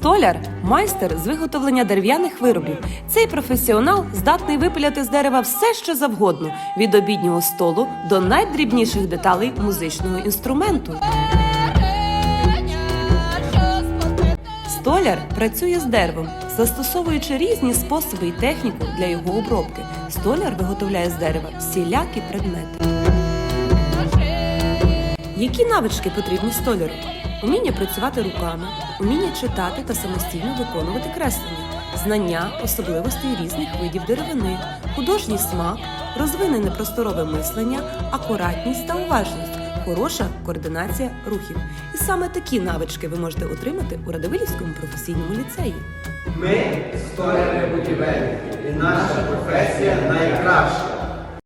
Столяр майстер з виготовлення дерев'яних виробів. Цей професіонал здатний випиляти з дерева все, що завгодно, від обіднього столу до найдрібніших деталей музичного інструменту. Столяр працює з деревом, застосовуючи різні способи і техніку для його обробки. Столяр виготовляє з дерева всілякі предмети. Які навички потрібні столяру? Уміння працювати руками, уміння читати та самостійно виконувати креслення, знання особливостей різних видів деревини, художній смак, розвинене просторове мислення, акуратність та уважність, хороша координація рухів. І саме такі навички ви можете отримати у Радивилівському професійному ліцеї. Ми столяри будівельники, і наша професія найкраща.